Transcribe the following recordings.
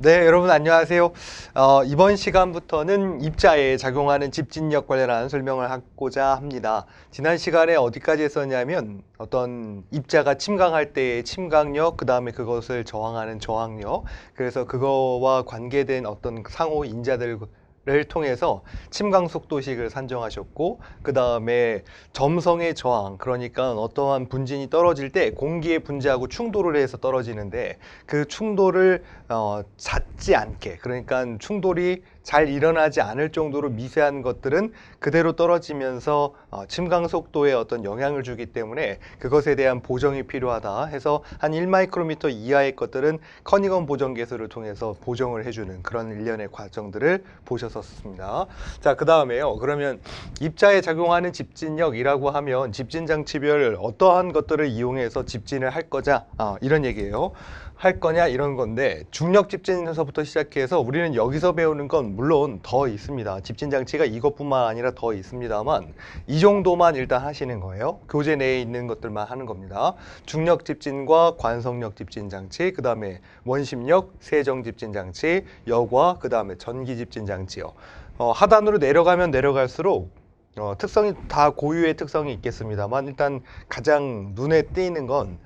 네, 여러분 안녕하세요. 어, 이번 시간부터는 입자에 작용하는 집진력 관련한 설명을 하고자 합니다. 지난 시간에 어디까지 했었냐면 어떤 입자가 침강할 때의 침강력, 그 다음에 그것을 저항하는 저항력, 그래서 그거와 관계된 어떤 상호 인자들 를 통해서 침강 속 도식을 산정하셨고 그 다음에 점성의 저항 그러니까 어떠한 분진이 떨어질 때 공기의 분자하고 충돌을 해서 떨어지는데 그 충돌을 어, 잦지 않게 그러니까 충돌이 잘 일어나지 않을 정도로 미세한 것들은 그대로 떨어지면서 어, 침강 속도에 어떤 영향을 주기 때문에 그것에 대한 보정이 필요하다 해서 한 1마이크로미터 이하의 것들은 커니건 보정 계수를 통해서 보정을 해주는 그런 일련의 과정들을 보셨었습니다. 자, 그 다음에요. 그러면 입자에 작용하는 집진력이라고 하면 집진 장치별 어떠한 것들을 이용해서 집진을 할 거자 아, 이런 얘기예요. 할 거냐 이런 건데 중력 집진에서부터 시작해서 우리는 여기서 배우는 건 물론 더 있습니다. 집진 장치가 이것뿐만 아니라 더 있습니다만 이 정도만 일단 하시는 거예요. 교재 내에 있는 것들만 하는 겁니다. 중력 집진과 관성력 집진 장치, 그 다음에 원심력 세정 집진 장치, 여과, 그 다음에 전기 집진 장치요. 어, 하단으로 내려가면 내려갈수록 어, 특성이 다 고유의 특성이 있겠습니다만 일단 가장 눈에 띄는 건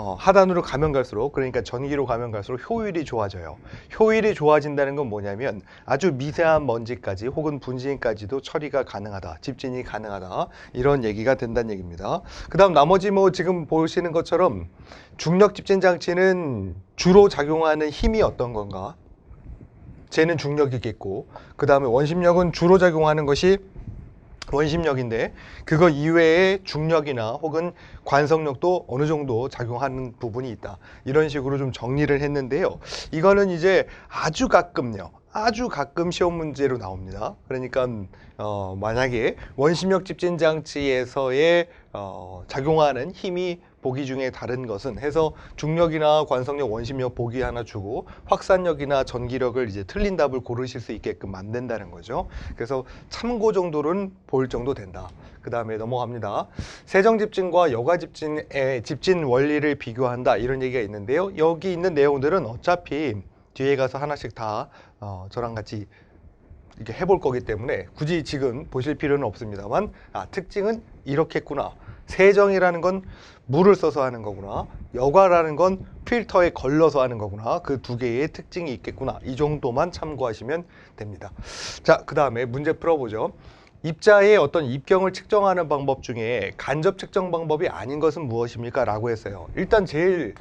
어, 하단으로 가면 갈수록 그러니까 전기로 가면 갈수록 효율이 좋아져요. 효율이 좋아진다는 건 뭐냐면 아주 미세한 먼지까지 혹은 분진까지도 처리가 가능하다. 집진이 가능하다. 이런 얘기가 된다는 얘기입니다. 그 다음 나머지 뭐 지금 보시는 것처럼 중력 집진 장치는 주로 작용하는 힘이 어떤 건가? 쟤는 중력이겠고 그 다음에 원심력은 주로 작용하는 것이 원심력인데 그거 이외에 중력이나 혹은 관성력도 어느 정도 작용하는 부분이 있다. 이런 식으로 좀 정리를 했는데요. 이거는 이제 아주 가끔요. 아주 가끔 시험 문제로 나옵니다. 그러니까 어, 만약에 원심력 집진 장치에서의 어, 작용하는 힘이 보기 중에 다른 것은 해서 중력이나 관성력, 원심력 보기 하나 주고 확산력이나 전기력을 이제 틀린 답을 고르실 수 있게끔 만든다는 거죠. 그래서 참고 정도는 볼 정도 된다. 그 다음에 넘어갑니다. 세정 집진과 여과 집진의 집진 원리를 비교한다 이런 얘기가 있는데요. 여기 있는 내용들은 어차피 뒤에 가서 하나씩 다 어, 저랑 같이 이렇게 해볼 거기 때문에 굳이 지금 보실 필요는 없습니다만 아, 특징은 이렇게 했구나. 세정이라는 건 물을 써서 하는 거구나. 여과라는 건 필터에 걸러서 하는 거구나. 그 두 개의 특징이 있겠구나. 이 정도만 참고하시면 됩니다. 자, 그 다음에 문제 풀어보죠. 입자의 어떤 입경을 측정하는 방법 중에 간접 측정 방법이 아닌 것은 무엇입니까? 라고 했어요. 일단 제일